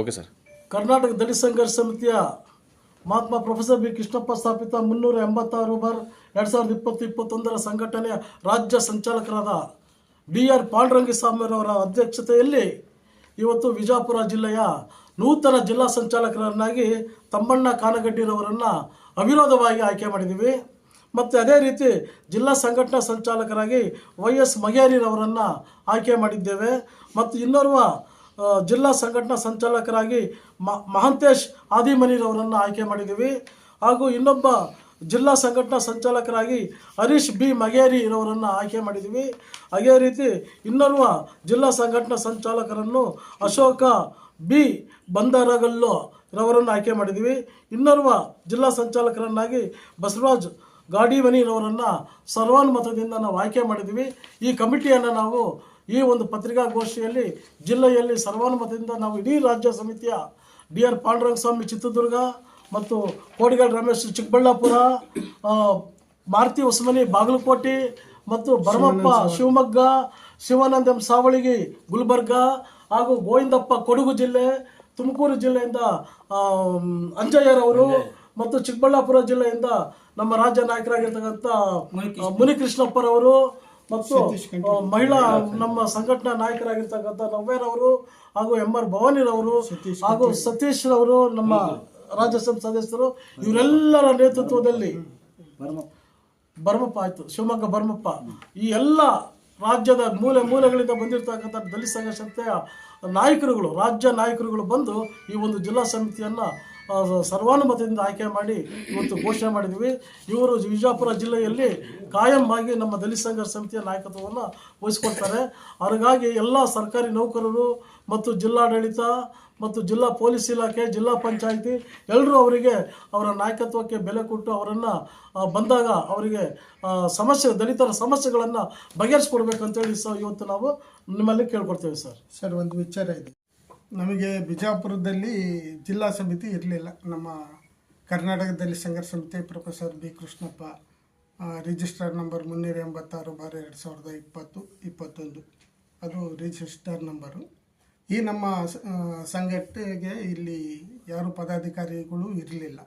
Okay sir. Karnataka ದಲಿತ ಸಂಘರ್ಷ ಸಮಿತಿಯ Mahatma professor B Krishnappa ಸ್ಥಾಪಿತ ಮುನ್ನೂರ ಎಂಬತ್ತಾರು ಬಾರ್ ಎರಡು ಸಾವಿರದ ಇಪ್ಪತ್ತು ಇಪ್ಪತ್ತೊಂದರ ಸಂಘಟನೆಯ ರಾಜ್ಯ ಸಂಚಾಲಕರಾದ ಡಿ ಆರ್ ಪಾಂಡುರಂಗಸ್ವಾಮಿರವರ ಅಧ್ಯಕ್ಷತೆಯಲ್ಲಿ ಇವತ್ತು ವಿಜಾಪುರ ಜಿಲ್ಲೆಯ ನೂತನ ಜಿಲ್ಲಾ ಸಂಚಾಲಕರನ್ನಾಗಿ ತಮ್ಮಣ್ಣ ಕಾನಗಡ್ಡಿರವರನ್ನು ಅವಿರೋಧವಾಗಿ ಆಯ್ಕೆ ಮಾಡಿದ್ದೀವಿ. ಮತ್ತು ಅದೇ ರೀತಿ ಜಿಲ್ಲಾ ಸಂಘಟನಾ ಸಂಚಾಲಕರಾಗಿ ವೈ ಎಸ್ ಮಗೇರಿರವರನ್ನು ಆಯ್ಕೆ ಮಾಡಿದ್ದೇವೆ. ಮತ್ತು ಇನ್ನೋರ್ವ ಜಿಲ್ಲಾ ಸಂಘಟನಾ ಸಂಚಾಲಕರಾಗಿ ಮಹಂತೇಶ್ ಆದಿಮನಿರವರನ್ನು ಆಯ್ಕೆ ಮಾಡಿದ್ದೀವಿ. ಹಾಗೂ ಇನ್ನೊಬ್ಬ ಜಿಲ್ಲಾ ಸಂಘಟನಾ ಸಂಚಾಲಕರಾಗಿ ಹರೀಶ್ ಬಿ ಮಗೇರಿ ಇರೋರನ್ನು ಆಯ್ಕೆ ಮಾಡಿದ್ದೀವಿ. ಅದೇ ರೀತಿ ಇನ್ನೋರ್ವ ಜಿಲ್ಲಾ ಸಂಘಟನಾ ಸಂಚಾಲಕರನ್ನು ಅಶೋಕ ಬಿ ಬಂದರಗಲ್ಲು ರವರನ್ನು ಆಯ್ಕೆ ಮಾಡಿದ್ದೀವಿ. ಇನ್ನೋರ್ವ ಜಿಲ್ಲಾ ಸಂಚಾಲಕರನ್ನಾಗಿ ಬಸವರಾಜ್ ಗಾಡಿಮನಿರವರನ್ನು ಸರ್ವಾನುಮತದಿಂದ ನಾವು ಆಯ್ಕೆ ಮಾಡಿದ್ದೀವಿ. ಈ ಕಮಿಟಿಯನ್ನು ನಾವು ಈ ಒಂದು ಪತ್ರಿಕಾಗೋಷ್ಠಿಯಲ್ಲಿ ಜಿಲ್ಲೆಯಲ್ಲಿ ಸರ್ವಾನುಮತದಿಂದ ನಾವು ಇಡೀ ರಾಜ್ಯ ಸಮಿತಿಯ ಡಿ ಆರ್ ಪಾಂಡುರಂಗಸ್ವಾಮಿ ಚಿತ್ರದುರ್ಗ ಮತ್ತು ಕೋಡಿಗಲ್ ರಮೇಶ್ ಚಿಕ್ಕಬಳ್ಳಾಪುರ ಮಾರುತಿ ಹೊಸಮನಿ ಬಾಗಲಕೋಟೆ ಮತ್ತು ಭರಮಪ್ಪ ಶಿವಮೊಗ್ಗ ಶಿವಾನಂದ ಎಂ ಸಾವಳಿಗಿ ಗುಲ್ಬರ್ಗ ಹಾಗೂ ಗೋವಿಂದಪ್ಪ ಕೊಡಗು ಜಿಲ್ಲೆ ತುಮಕೂರು ಜಿಲ್ಲೆಯಿಂದ ಅಂಜಯ್ಯರವರು ಮತ್ತು ಚಿಕ್ಕಬಳ್ಳಾಪುರ ಜಿಲ್ಲೆಯಿಂದ ನಮ್ಮ ರಾಜ್ಯ ನಾಯಕರಾಗಿರ್ತಕ್ಕಂಥ ಮುನಿಕೃಷ್ಣಪ್ಪರವರು ಮತ್ತು ಮಹಿಳಾ ನಮ್ಮ ಸಂಘಟನಾ ನಾಯಕರಾಗಿರ್ತಕ್ಕಂಥ ನವ್ಯರವರು ಹಾಗೂ ಎಂ ಆರ್ ಭವಾನಿರವರು ಹಾಗೂ ಸತೀಶ್ ರವರು ನಮ್ಮ ರಾಜ್ಯಸಭೆ ಸದಸ್ಯರು ಇವರೆಲ್ಲರ ನೇತೃತ್ವದಲ್ಲಿ ಬರ್ಮಪ್ಪ ಆಯಿತು ಶಿವಮೊಗ್ಗ ಬರ್ಮಪ್ಪ. ಈ ಎಲ್ಲ ರಾಜ್ಯದ ಮೂಲೆ ಮೂಲೆಗಳಿಂದ ಬಂದಿರತಕ್ಕಂಥ ದಲಿತ ಸಂಘ ಸಂಸ್ಥೆಯ ನಾಯಕರುಗಳು ರಾಜ್ಯ ನಾಯಕರುಗಳು ಬಂದು ಈ ಒಂದು ಜಿಲ್ಲಾ ಸಮಿತಿಯನ್ನು ಸರ್ವಾನುಮತದಿಂದ ಆಯ್ಕೆ ಮಾಡಿ ಇವತ್ತು ಘೋಷಣೆ ಮಾಡಿದ್ವಿ ಇವರು ವಿಜಯಪುರ ಜಿಲ್ಲೆಯಲ್ಲಿ ಕಾಯಂ ಆಗಿ ನಮ್ಮ ದಲಿತ ಸಂಘರ್ಷ ಸಮಿತಿಯ ನಾಯಕತ್ವವನ್ನು ವಹಿಸ್ಕೊಳ್ತಾರೆ ಹಾಗಾಗಿ ಎಲ್ಲ ಸರ್ಕಾರಿ ನೌಕರರು ಮತ್ತು ಜಿಲ್ಲಾಡಳಿತ ಮತ್ತು ಜಿಲ್ಲಾ ಪೊಲೀಸ್ ಇಲಾಖೆ, ಜಿಲ್ಲಾ ಪಂಚಾಯಿತಿ ಎಲ್ಲರೂ ಅವರಿಗೆ ಅವರ ನಾಯಕತ್ವಕ್ಕೆ ಬೆಲೆ ಕೊಟ್ಟು ಅವರನ್ನು ಬಂದಾಗ ಅವರಿಗೆ ಸಮಸ್ಯೆ, ದಲಿತರ ಸಮಸ್ಯೆಗಳನ್ನು ಬಗೆಹರಿಸ್ಕೊಡ್ಬೇಕಂತೇಳಿ ಸರ್ ಇವತ್ತು ನಾವು ನಿಮ್ಮಲ್ಲಿ ಕೇಳ್ಕೊಡ್ತೇವೆ ಸರ್. ಸರ್, ಒಂದು ವಿಚಾರ ಇದೆ. ನಮಗೆ ಬಿಜಾಪುರದಲ್ಲಿ ಜಿಲ್ಲಾ ಸಮಿತಿ ಇರಲಿಲ್ಲ. ನಮ್ಮ ಕರ್ನಾಟಕದಲ್ಲಿ Sangharsha Samiti professor B Krishnappa register number ಮುನ್ನೂರ ಎಂಬತ್ತಾರು ಬಾರ್ ಎರಡು ಸಾವಿರದ ಇಪ್ಪತ್ತು, ಇಪ್ಪತ್ತೊಂದು. ಅದು ರಿಜಿಸ್ಟರ್ ನಂಬರು. ಈ ನಮ್ಮ ಸಂಘಟನೆಗೆ ಇಲ್ಲಿ ಯಾರು ಪದಾಧಿಕಾರಿಗಳು ಇರಲಿಲ್ಲ.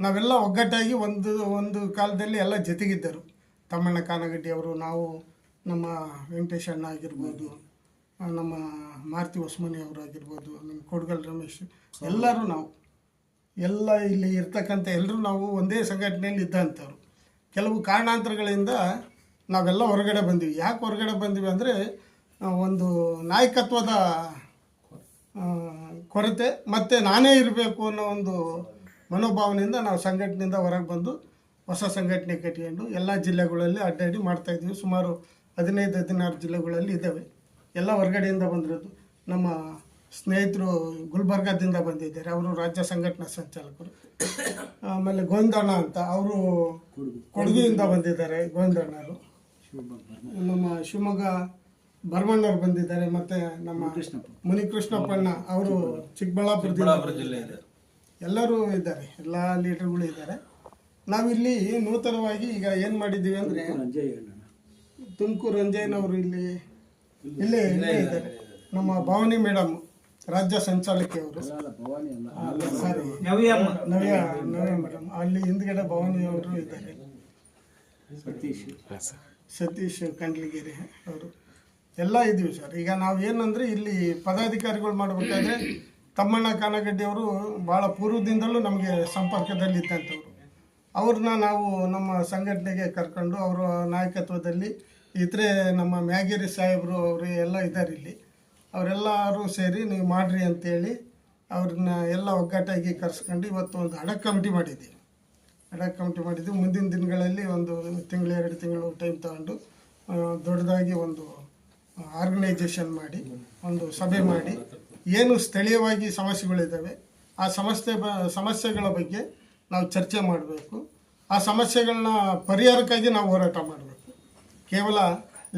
ನಾವೆಲ್ಲ ಒಗ್ಗಟ್ಟಾಗಿ ಒಂದು ಒಂದು ಕಾಲದಲ್ಲಿ ಎಲ್ಲ ಜೊತೆಗಿದ್ದರು. ತಮ್ಮಣ್ಣ ಕಾನಗಡ್ಡಿ ಅವರು, ನಾವು, ನಮ್ಮ ವೆಂಕಟೇಶ್ ಅಣ್ಣ ಆಗಿರ್ಬೋದು ನಮ್ಮ ಮಾರುತಿ ಹೊಸ್ಮನಿ ಅವರು ಆಗಿರ್ಬೋದು ನಮ್ಮ ಕೊಡ್ಗಲ್ ರಮೇಶ್, ಎಲ್ಲರೂ ನಾವು. ಎಲ್ಲ ಇಲ್ಲಿ ಇರ್ತಕ್ಕಂಥ ಎಲ್ಲರೂ ನಾವು ಒಂದೇ ಸಂಘಟನೆಯಲ್ಲಿ ಇದ್ದಂಥವ್ರು. ಕೆಲವು ಕಾರಣಾಂತರಗಳಿಂದ ನಾವೆಲ್ಲ ಹೊರಗಡೆ ಬಂದೀವಿ. ಯಾಕೆ ಹೊರಗಡೆ ಬಂದ್ವಿ ಅಂದರೆ ಒಂದು ನಾಯಕತ್ವದ ಕೊರತೆ ಮತ್ತು ನಾನೇ ಇರಬೇಕು ಅನ್ನೋ ಒಂದು ಮನೋಭಾವನೆಯಿಂದ ನಾವು ಸಂಘಟನೆಯಿಂದ ಹೊರಗೆ ಬಂದು ಹೊಸ ಸಂಘಟನೆ ಕಟ್ಕೊಂಡು ಎಲ್ಲ ಜಿಲ್ಲೆಗಳಲ್ಲಿ ಅಡ್ಡಾಡಿ ಮಾಡ್ತಾಯಿದ್ದೀವಿ ಸುಮಾರು ಹದಿನೈದು, ಹದಿನಾರು ಜಿಲ್ಲೆಗಳಲ್ಲಿ ಇದ್ದಾವೆ. ಎಲ್ಲ ಹೊರಗಡೆಯಿಂದ ಬಂದಿರೋದು. ನಮ್ಮ ಸ್ನೇಹಿತರು ಗುಲ್ಬರ್ಗಾದಿಂದ ಬಂದಿದ್ದಾರೆ. ಅವರು ರಾಜ್ಯ ಸಂಘಟನಾ ಸಂಚಾಲಕರು. ಆಮೇಲೆ ಗೋವಿಂದಣ್ಣ ಅಂತ ಅವರು ಕೊಡಗಿಯಿಂದ ಬಂದಿದ್ದಾರೆ ಗೋವಿಂದಣ್ಣರು ನಮ್ಮ ಶಿವಮೊಗ್ಗ ಭರಮಣ್ಣವ್ರು ಬಂದಿದ್ದಾರೆ ಮತ್ತೆ ನಮ್ಮ ಮುನಿಕೃಷ್ಣಪ್ಪಣ್ಣ ಅವರು ಚಿಕ್ಕಬಳ್ಳಾಪುರ ಜಿಲ್ಲೆ ಎಲ್ಲರೂ ಇದ್ದಾರೆ ಎಲ್ಲ ಲೀಡರ್ಗಳು ಇದ್ದಾರೆ. ನಾವಿಲ್ಲಿ ನೂತನವಾಗಿ ಈಗ ಏನು ಮಾಡಿದ್ದೀವಿ ಅಂದರೆ ತುಮಕೂರು ರಂಜಯ್ಯನವರು ಇಲ್ಲಿ ಇಲ್ಲೇ ಇಲ್ಲೇ ಇದ್ದಾರೆ. ನಮ್ಮ ಭವಾನಿ ಮೇಡಮ್ ರಾಜ್ಯ ಸಂಚಾಲಕಿಯವರು ಸಾರಿ. ನವ್ಯ ನವ್ಯ ಮೇಡಮ್ ಅಲ್ಲಿ ಹಿಂದ್ಗಡೆ ಭವಾನಿ ಅವರು ಇದ್ದಾರೆ. ಸತೀಶ್. ಕಂಡ್ಲಿಗಿರಿ ಅವರು. ಎಲ್ಲ ಇದ್ದೀವಿ ಸರ್. ಈಗ ನಾವು ಏನಂದ್ರೆ ಇಲ್ಲಿ ಪದಾಧಿಕಾರಿಗಳು ಮಾಡಬೇಕಾದ್ರೆ ತಮ್ಮಣ್ಣ ಕಾನಗಡ್ಡಿ ಅವರು ಭಾಳ ಪೂರ್ವದಿಂದಲೂ ನಮಗೆ ಸಂಪರ್ಕದಲ್ಲಿ ಇದ್ದಂಥವ್ರು. ಅವ್ರನ್ನ ನಾವು ನಮ್ಮ ಸಂಘಟನೆಗೆ ಕರ್ಕೊಂಡು ಅವರ ನಾಯಕತ್ವದಲ್ಲಿ ಇತರೆ ನಮ್ಮ ಮ್ಯಾಗೇರಿ ಸಾಹೇಬರು ಅವರು ಎಲ್ಲ ಇದ್ದಾರೆ ಇಲ್ಲಿ. ಅವರೆಲ್ಲರೂ ಸೇರಿ ನೀವು ಮಾಡಿರಿ ಅಂತೇಳಿ ಅವ್ರನ್ನ ಎಲ್ಲ ಒಗ್ಗಟ್ಟಾಗಿ ಕರ್ಸ್ಕೊಂಡು ಇವತ್ತು ಒಂದು ಹಡ ಕಮಿಟಿ ಮಾಡಿದ್ದೀವಿ. ಹಡ ಕಮಿಟಿ ಮಾಡಿದ್ದು ಮುಂದಿನ ದಿನಗಳಲ್ಲಿ ಒಂದು ತಿಂಗಳು, ಎರಡು ತಿಂಗಳು ಟೈಮ್ ತಗೊಂಡು ದೊಡ್ಡದಾಗಿ ಒಂದು ಆರ್ಗನೈಜೇಷನ್ ಮಾಡಿ, ಒಂದು ಸಭೆ ಮಾಡಿ ಏನು ಸ್ಥಳೀಯವಾಗಿ ಸಮಸ್ಯೆಗಳಿದ್ದಾವೆ, ಆ ಸಮಸ್ಯೆ ಬ, ಸಮಸ್ಯೆಗಳ ಬಗ್ಗೆ ನಾವು ಚರ್ಚೆ ಮಾಡಬೇಕು. ಆ ಸಮಸ್ಯೆಗಳನ್ನ ಪರಿಹಾರಕ್ಕಾಗಿ ನಾವು ಹೋರಾಟ ಮಾಡಬೇಕು. ಕೇವಲ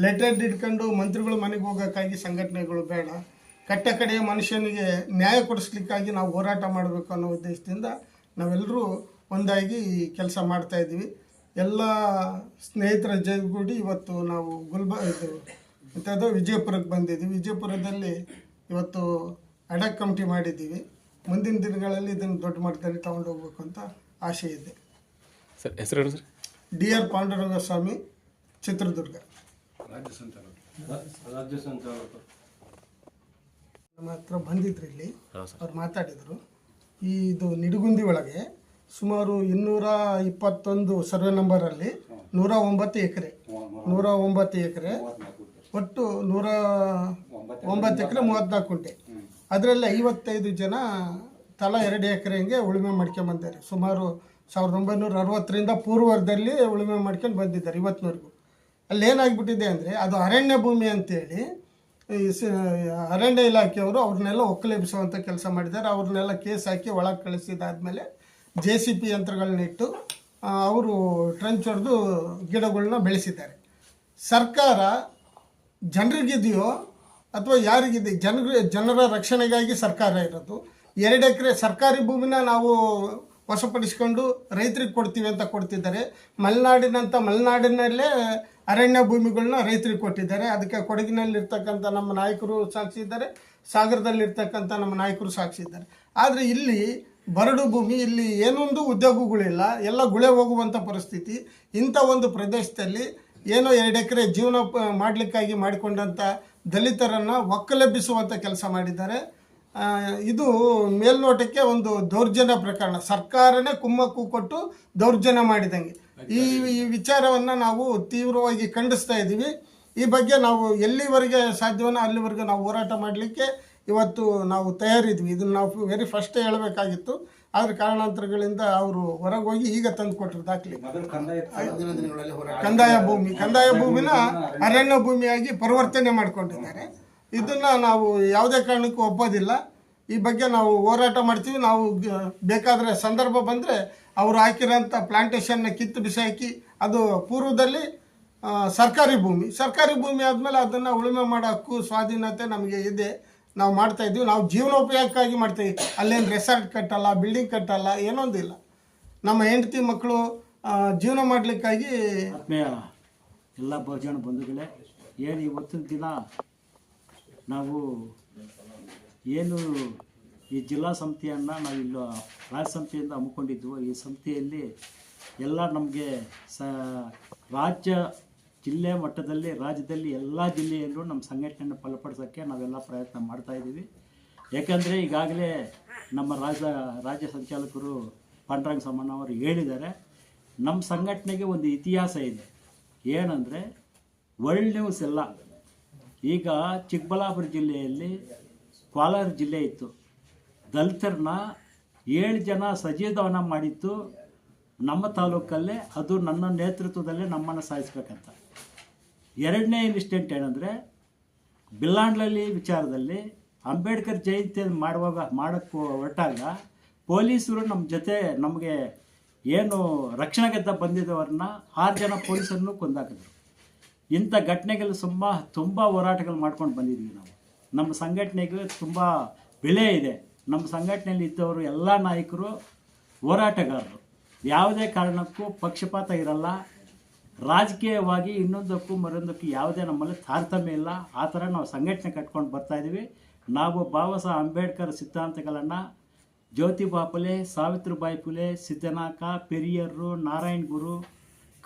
ಲೆಟರ್ ಇಟ್ಕೊಂಡು ಮಂತ್ರಿಗಳು ಮನೆಗೆ ಹೋಗೋಕ್ಕಾಗಿ ಸಂಘಟನೆಗಳು ಬೇಡ. ಕಟ್ಟ ಕಡೆಯ ಮನುಷ್ಯನಿಗೆ ನ್ಯಾಯ ಕೊಡಿಸ್ಲಿಕ್ಕಾಗಿ ನಾವು ಹೋರಾಟ ಮಾಡಬೇಕು ಅನ್ನೋ ಉದ್ದೇಶದಿಂದ ನಾವೆಲ್ಲರೂ ಒಂದಾಗಿ ಕೆಲಸ ಮಾಡ್ತಾ ಇದ್ದೀವಿ. ಎಲ್ಲ ಸ್ನೇಹಿತರ ಜೊತೆಗೂಡಿ ಇವತ್ತು ನಾವು ಗುಲ್ಬ ಇದು ಇಂಥದ್ದು ವಿಜಯಪುರಕ್ಕೆ ಬಂದಿದ್ದೀವಿ. ವಿಜಯಪುರದಲ್ಲಿ ಇವತ್ತು ಅಡಕ್ ಕಮಿಟಿ ಮಾಡಿದ್ದೀವಿ. ಮುಂದಿನ ದಿನಗಳಲ್ಲಿ ಇದನ್ನು ದೊಡ್ಡ ಮಟ್ಟದಲ್ಲಿ ತಗೊಂಡು ಹೋಗ್ಬೇಕು ಅಂತ ಆಸೆ ಇದೆ. ಸರ್ ಹೆಸರು sir? D R Panduranga Swamy Chitradurga. ನಮ್ಮ ಹತ್ರ ಬಂದಿದ್ರು ಇಲ್ಲಿ. ಅವ್ರು ಮಾತಾಡಿದರು. ಈ ಇದು ನಿಡುಗುಂದಿ ಒಳಗೆ ಸುಮಾರು ಇನ್ನೂರ ಇಪ್ಪತ್ತೊಂದು ಸರ್ವೆ ನಂಬರಲ್ಲಿ ನೂರ ಒಂಬತ್ತು ಎಕರೆ ನೂರ ಒಂಬತ್ತು ಎಕರೆ ಒಟ್ಟು ನೂರ ಒಂಬತ್ತು ಎಕರೆ ಮೂವತ್ನಾಲ್ಕು ಕುಂಟೆ ಅದರಲ್ಲಿ ಐವತ್ತೈದು ಜನ ತಲಾ ಎರಡು ಎಕರೆಗೆ ಉಳುಮೆ ಮಾಡ್ಕೊಂಡು ಬಂದಿದ್ದಾರೆ. ಸುಮಾರು ಸಾವಿರದ ಒಂಬೈನೂರ ಅರವತ್ತರಿಂದ ಪೂರ್ವದಲ್ಲಿ ಉಳುಮೆ ಮಾಡ್ಕೊಂಡು ಬಂದಿದ್ದಾರೆ ಇವತ್ತಿನವರೆಗೂ ಅಲ್ಲಿ ಏನಾಗ್ಬಿಟ್ಟಿದೆ ಅಂದರೆ ಅದು ಅರಣ್ಯ ಭೂಮಿ ಅಂತೇಳಿ ಅರಣ್ಯ ಇಲಾಖೆಯವರು ಅವ್ರನ್ನೆಲ್ಲ ಒಕ್ಕಲೆಬ್ಬಿಸುವಂಥ ಕೆಲಸ ಮಾಡಿದ್ದಾರೆ. ಅವ್ರನ್ನೆಲ್ಲ ಕೇಸ್ ಹಾಕಿ ಒಳಗೆ ಕಳಿಸಿದಾದ್ಮೇಲೆ ಜೆ ಸಿ ಪಿ ಯಂತ್ರಗಳನ್ನಿಟ್ಟು ಅವರು ಟ್ರಂಚ್ ಹೊಡೆದು ಗಿಡಗಳನ್ನ ಬೆಳೆಸಿದ್ದಾರೆ. ಸರ್ಕಾರ ಜನರಿಗಿದೆಯೋ ಅಥವಾ ಯಾರಿಗಿದೆ ಜನರ ಜನರ ರಕ್ಷಣೆಗಾಗಿ ಸರ್ಕಾರ ಇರೋದು. ಎರಡು ಎಕರೆ ಸರ್ಕಾರಿ ಭೂಮಿನ ನಾವು ವಶಪಡಿಸ್ಕೊಂಡು ರೈತರಿಗೆ ಕೊಡ್ತೀವಿ ಅಂತ ಕೊಡ್ತಿದ್ದಾರೆ. ಮಲೆನಾಡಿನಂಥ ಮಲೆನಾಡಿನಲ್ಲೇ ಅರಣ್ಯ ಭೂಮಿಗಳನ್ನ ರೈತರಿಗೆ ಕೊಟ್ಟಿದ್ದಾರೆ. ಅದಕ್ಕೆ ಕೊಡಗಿನಲ್ಲಿರ್ತಕ್ಕಂಥ ನಮ್ಮ ನಾಯಕರು ಸಾಕ್ಷಿದ್ದಾರೆ ಸಾಗರದಲ್ಲಿರ್ತಕ್ಕಂಥ ನಮ್ಮ ನಾಯಕರು ಸಾಕ್ಷಿದ್ದಾರೆ ಆದರೆ ಇಲ್ಲಿ ಬರಡು ಭೂಮಿ, ಇಲ್ಲಿ ಏನೊಂದು ಉದ್ಯೋಗಗಳಿಲ್ಲ. ಎಲ್ಲ ಗುಳೆ ಹೋಗುವಂಥ ಪರಿಸ್ಥಿತಿ. ಇಂಥ ಒಂದು ಪ್ರದೇಶದಲ್ಲಿ ಏನೋ ಎರಡು ಎಕರೆ ಜೀವನ ಮಾಡಲಿಕ್ಕಾಗಿ ಮಾಡಿಕೊಂಡಂಥ ದಲಿತರನ್ನು ಒಕ್ಕಲೆಬ್ಬಿಸುವಂಥ ಕೆಲಸ ಮಾಡಿದ್ದಾರೆ. ಇದು ಮೇಲ್ನೋಟಕ್ಕೆ ಒಂದು ದೌರ್ಜನ್ಯ ಪ್ರಕರಣ. ಸರ್ಕಾರನೇ ಕುಮ್ಮಕ್ಕು ಕೊಟ್ಟು ದೌರ್ಜನ್ಯ ಮಾಡಿದಂಗೆ. ಈ ಈ ವಿಚಾರವನ್ನು ನಾವು ತೀವ್ರವಾಗಿ ಖಂಡಿಸ್ತಾ ಇದ್ದೀವಿ. ಈ ಬಗ್ಗೆ ನಾವು ಎಲ್ಲಿವರೆಗೆ ಸಾಧ್ಯವೋ ಅಲ್ಲಿವರೆಗೆ ನಾವು ಹೋರಾಟ ಮಾಡಲಿಕ್ಕೆ ಇವತ್ತು ನಾವು ತಯಾರಿದ್ವಿ ಇದನ್ನು ನಾವು ವೆರಿ ಫಸ್ಟೇ ಹೇಳಬೇಕಾಗಿತ್ತು. ಆದರೆ ಕಾರಣಾಂತರಗಳಿಂದ ಅವರು ಹೊರಗೆ ಹೋಗಿ ಈಗ ತಂದು ಕೊಟ್ಟರು ದಾಖಲೆ. ಕಂದಾಯ ಭೂಮಿ. ಕಂದಾಯ ಭೂಮಿನ ಅರಣ್ಯ ಭೂಮಿಯಾಗಿ ಪರಿವರ್ತನೆ ಮಾಡಿಕೊಂಡಿದ್ದಾರೆ. ಇದನ್ನ ನಾವು ಯಾವುದೇ ಕಾರಣಕ್ಕೂ ಒಪ್ಪೋದಿಲ್ಲ. ಈ ಬಗ್ಗೆ ನಾವು ಹೋರಾಟ ಮಾಡ್ತೀವಿ. ನಾವು ಬೇಕಾದರೆ ಸಂದರ್ಭ ಬಂದರೆ ಅವರು ಹಾಕಿರೋಂಥ ಪ್ಲಾಂಟೇಷನ್ನ ಕಿತ್ತು ಬಿಸಾಕಿ ಅದು ಪೂರ್ವದಲ್ಲಿ ಸರ್ಕಾರಿ ಭೂಮಿ. ಸರ್ಕಾರಿ ಭೂಮಿ ಆದಮೇಲೆ ಅದನ್ನು ಉಳುಮೆ ಮಾಡೋ ಹಕ್ಕು, ಸ್ವಾಧೀನತೆ ನಮಗೆ ಇದೆ. ನಾವು ಮಾಡ್ತಾ ಇದ್ದೀವಿ. ನಾವು ಜೀವನೋಪಯೋಗಕ್ಕಾಗಿ ಮಾಡ್ತೀವಿ. ಅಲ್ಲೇನು ರೆಸಾರ್ಟ್ ಕಟ್ಟಲ್ಲ ಬಿಲ್ಡಿಂಗ್ ಕಟ್ಟಲ್ಲ, ಏನೊಂದಿಲ್ಲ. ನಮ್ಮ ಹೆಂಡತಿ ಮಕ್ಕಳು ಜೀವನ ಮಾಡಲಿಕ್ಕಾಗಿ ಎಲ್ಲ ಬಹುಜನ ಬಂಧುಗಳೇ, ಏನು ಇವತ್ತಿನ ದಿನ ನಾವು ಏನು ಈ ಜಿಲ್ಲಾ ಸಮಿತಿಯನ್ನು ನಾವು ಇಲ್ಲ ರಾಜ್ಯ ಸಮಿತಿಯಿಂದ ಹಮ್ಮಿಕೊಂಡಿದ್ವು. ಈ ಸಮಿತಿಯಲ್ಲಿ ಎಲ್ಲ ನಮಗೆ ಸ ರಾಜ್ಯ ಜಿಲ್ಲೆ ಮಟ್ಟದಲ್ಲಿ, ರಾಜ್ಯದಲ್ಲಿ ಎಲ್ಲ ಜಿಲ್ಲೆಯಲ್ಲೂ ನಮ್ಮ ಸಂಘಟನೆಯನ್ನು ಬಲಪಡಿಸೋಕ್ಕೆ ನಾವೆಲ್ಲ ಪ್ರಯತ್ನ ಮಾಡ್ತಾಯಿದ್ದೀವಿ ಯಾಕಂದರೆ ಈಗಾಗಲೇ ನಮ್ಮ ರಾಜ, ರಾಜ್ಯ ಸಂಚಾಲಕರು ಪಾಂಡ್ರಂಗ ಸಮ್ಮಣ್ಣ ಅವರು ಹೇಳಿದ್ದಾರೆ, ನಮ್ಮ ಸಂಘಟನೆಗೆ ಒಂದು ಇತಿಹಾಸ ಇದೆ. ಏನಂದರೆ ವರ್ಲ್ಡ್ ನ್ಯೂಸ್ ಎಲ್ಲ ಈಗ ಚಿಕ್ಕಬಳ್ಳಾಪುರ ಜಿಲ್ಲೆಯಲ್ಲಿ ಕೋಲಾರ ಜಿಲ್ಲೆ ಇತ್ತು. ದಲಿತರನ್ನ ಏಳು ಜನ ಸಜೀವನ ಮಾಡಿತ್ತು ನಮ್ಮ ತಾಲೂಕಲ್ಲೇ, ಅದು ನನ್ನ ನೇತೃತ್ವದಲ್ಲೇ ನಮ್ಮನ್ನು ಸಾಯಿಸ್ಬೇಕಂತ. ಎರಡನೇ ಇನ್ಸಿಡೆಂಟ್ ಏನಂದರೆ ಬಿಲ್ಲಾಂಡ್ಲಲ್ಲಿ ವಿಚಾರದಲ್ಲಿ ಅಂಬೇಡ್ಕರ್ ಜಯಂತಿ ಮಾಡುವಾಗ ಮಾಡೋಕ್ಕೆ ಹೊರಟಾಗ ಪೊಲೀಸರು ನಮ್ಮ ಜೊತೆ ನಮಗೆ ಏನು ರಕ್ಷಣೆಗೆದ್ದ ಬಂದಿದ್ದವ್ರನ್ನ ಆರು ಜನ ಪೊಲೀಸರನ್ನು ಕೊಂದಾಕಿದ್ರು. ಇಂಥ ಘಟನೆಗಳು ತುಂಬ ತುಂಬ ಹೋರಾಟಗಳು ಮಾಡ್ಕೊಂಡು ಬಂದಿದ್ದೀವಿ ನಾವು. ನಮ್ಮ ಸಂಘಟನೆಗೆ ತುಂಬ ಬೆಲೆ ಇದೆ. ನಮ್ಮ ಸಂಘಟನೆಯಲ್ಲಿ ಇದ್ದವರು ಎಲ್ಲ ನಾಯಕರು ಹೋರಾಟಗಾರರು. ಯಾವುದೇ ಕಾರಣಕ್ಕೂ ಪಕ್ಷಪಾತ ಇರಲ್ಲ. ರಾಜಕೀಯವಾಗಿ ಇನ್ನೊಂದಕ್ಕೂ ಮರೊಂದಕ್ಕೂ ಯಾವುದೇ ನಮ್ಮಲ್ಲಿ ತಾರತಮ್ಯ ಇಲ್ಲ. ಆ ಥರ ನಾವು ಸಂಘಟನೆ ಕಟ್ಕೊಂಡು ಬರ್ತಾ ಇದ್ದೀವಿ. ನಾವು ಬಾಬಾ ಸಾಹೇಬ್ ಅಂಬೇಡ್ಕರ್ ಸಿದ್ಧಾಂತಗಳನ್ನು ಜ್ಯೋತಿಬಾ ಫುಲೆ ಸಾವಿತ್ರಿಬಾಯಿ ಫುಲೆ ಸಿದ್ದನಾಕ ಪೆರಿಯರು, ನಾರಾಯಣ್ ಗುರು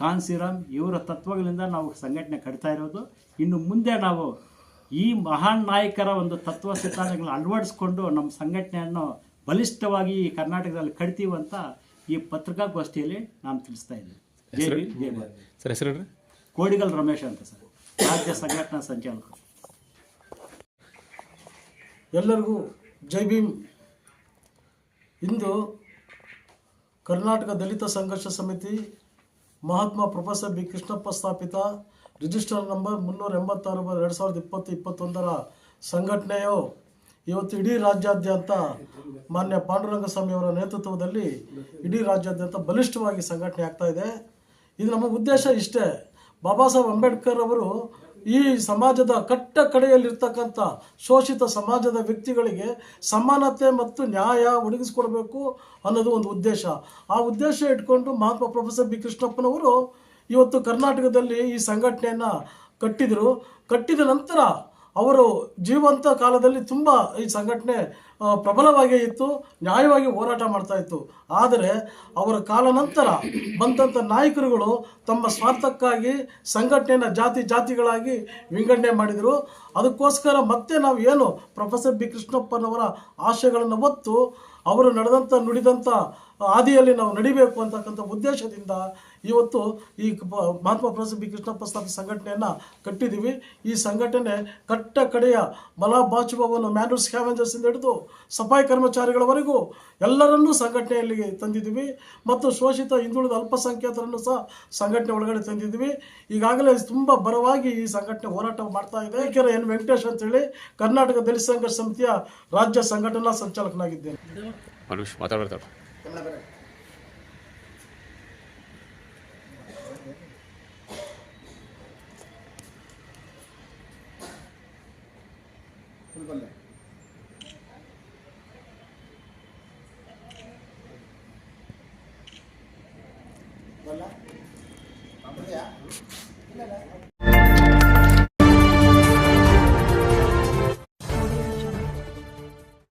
ಕಾನ್ಸಿರಾಮ್ ಇವರ ತತ್ವಗಳಿಂದ ನಾವು ಸಂಘಟನೆ ಕಟ್ತಾ ಇರೋದು. ಇನ್ನು ಮುಂದೆ ನಾವು ಈ ಮಹಾನ್ ನಾಯಕರ ಒಂದು ತತ್ವ ಸಿದ್ಧಾಂತಗಳನ್ನ ಅಳವಡಿಸ್ಕೊಂಡು ನಮ್ಮ ಸಂಘಟನೆಯನ್ನು ಬಲಿಷ್ಠವಾಗಿ ಈ ಕರ್ನಾಟಕದಲ್ಲಿ ಕಟ್ತೀವಿ ಅಂತ ಈ ಪತ್ರಿಕಾಗೋಷ್ಠಿಯಲ್ಲಿ ನಾನು ತಿಳಿಸ್ತಾ ಇದ್ದೀನಿ. ಜೈ ಭೀಮ್, ಜೈ ಭಾರತ್. ಸರ್ ಹೆಸರು ಕೋಡಿಗಲ್ ರಮೇಶ್ ಅಂತ ಸರ್ ರಾಜ್ಯ ಸಂಘಟನಾ ಸಂಚಾಲಕ. ಎಲ್ಲರಿಗೂ ಜೈ ಭೀಮ್. ಇಂದು ಕರ್ನಾಟಕ ದಲಿತ ಸಂಘರ್ಷ ಸಮಿತಿ ಮಹಾತ್ಮ ಪ್ರೊಫೆಸರ್ ಬಿ ಕೃಷ್ಣಪ್ಪ ಸ್ಥಾಪಿತ ರಿಜಿಸ್ಟರ್ ನಂಬರ್ ಮುನ್ನೂರ ಎಂಬತ್ತಾರು ಎರಡು ಸಾವಿರದ ಇಪ್ಪತ್ತು ಇಪ್ಪತ್ತೊಂದರ ಸಂಘಟನೆಯು ಇವತ್ತು ಇಡೀ ರಾಜ್ಯಾದ್ಯಂತ ಮಾನ್ಯ ಪಾಂಡುರಂಗಸ್ವಾಮಿ ಅವರ ನೇತೃತ್ವದಲ್ಲಿ ಇಡೀ ರಾಜ್ಯಾದ್ಯಂತ ಬಲಿಷ್ಠವಾಗಿ ಸಂಘಟನೆ ಆಗ್ತಾ ಇದೆ. ಇದು ನಮ್ಮ ಉದ್ದೇಶ ಇಷ್ಟೇ. ಬಾಬಾ ಸಾಹೇಬ್ ಅಂಬೇಡ್ಕರ್ ಅವರು ಈ ಸಮಾಜದ ಕಟ್ಟ ಕಡೆಯಲ್ಲಿರ್ತಕ್ಕಂಥ ಶೋಷಿತ ಸಮಾಜದ ವ್ಯಕ್ತಿಗಳಿಗೆ ಸಮಾನತೆ ಮತ್ತು ನ್ಯಾಯ ಒದಗಿಸ್ಕೊಡ್ಬೇಕು ಅನ್ನೋದು ಒಂದು ಉದ್ದೇಶ. ಆ ಉದ್ದೇಶ ಇಟ್ಕೊಂಡು ಮಹಾತ್ಮ ಪ್ರೊಫೆಸರ್ ಬಿ ಕೃಷ್ಣಪ್ಪನವರು ಇವತ್ತು ಕರ್ನಾಟಕದಲ್ಲಿ ಈ ಸಂಘಟನೆಯನ್ನು ಕಟ್ಟಿದರು. ಕಟ್ಟಿದ ನಂತರ ಅವರು ಜೀವಂತ ಕಾಲದಲ್ಲಿ ತುಂಬ ಈ ಸಂಘಟನೆ ಪ್ರಬಲವಾಗೇ ಇತ್ತು, ನ್ಯಾಯವಾಗಿ ಹೋರಾಟ ಮಾಡ್ತಾ ಇತ್ತು. ಆದರೆ ಅವರ ಕಾಲ ನಂತರ ಬಂದಂಥ ನಾಯಕರುಗಳು ತಮ್ಮ ಸ್ವಾರ್ಥಕ್ಕಾಗಿ ಸಂಘಟನೆಯನ್ನು ಜಾತಿ ಜಾತಿಗಳಾಗಿ ವಿಂಗಡಣೆ ಮಾಡಿದರು. ಅದಕ್ಕೋಸ್ಕರ ಮತ್ತೆ ನಾವು ಏನು ಪ್ರೊಫೆಸರ್ ಬಿ ಕೃಷ್ಣಪ್ಪನವರ ಆಶಯಗಳನ್ನು ಒತ್ತು, ಅವರು ನಡೆದಂಥ ನುಡಿದಂಥ ಹಾದಿಯಲ್ಲಿ ನಾವು ನಡಿಬೇಕು ಅಂತಕ್ಕಂಥ ಉದ್ದೇಶದಿಂದ ಇವತ್ತು ಈ ಮಹಾತ್ಮ ಪ್ರೊಫೆಸರ್ ಬಿ ಕೃಷ್ಣಪ್ಪ ಸ್ಥಾಪಿತ ಸಂಘಟನೆಯನ್ನು ಕಟ್ಟಿದ್ದೀವಿ. ಈ ಸಂಘಟನೆ ಕಟ್ಟ ಕಡೆಯ ಬಲ ಬಾಚುವವನ್ನು ಮ್ಯಾನ್ಯೂರ್ ಸ್ಕ್ಯಾವೆಂಜರ್ಸಿಂದ ಹಿಡಿದು ಸಫಾಯಿ ಕರ್ಮಚಾರಿಗಳವರೆಗೂ ಎಲ್ಲರನ್ನೂ ಸಂಘಟನೆಯಲ್ಲಿ ತಂದಿದ್ದೀವಿ. ಮತ್ತು ಶೋಷಿತ ಹಿಂದುಳಿದ ಅಲ್ಪಸಂಖ್ಯಾತರನ್ನು ಸಹ ಸಂಘಟನೆ ಒಳಗಡೆ ತಂದಿದ್ದೀವಿ. ಈಗಾಗಲೇ ತುಂಬ ಬರವಾಗಿ ಈ ಸಂಘಟನೆ ಹೋರಾಟ ಮಾಡ್ತಾ ಇದೆ. ಕೆರ ಎನ್ ವೆಂಕಟೇಶ್ ಅಂತೇಳಿ ಕರ್ನಾಟಕ ದಲಿತ ಸಂಘರ್ಷ ಸಮಿತಿಯ ರಾಜ್ಯ ಸಂಘಟನಾ ಸಂಚಾಲಕನಾಗಿದ್ದೇನೆ. ಒಂದು ನಿಮಿಷ ಮಾತಾಡ್ಬಾರ್ದು ಫುಲ್ ಬಲ್ಲೆ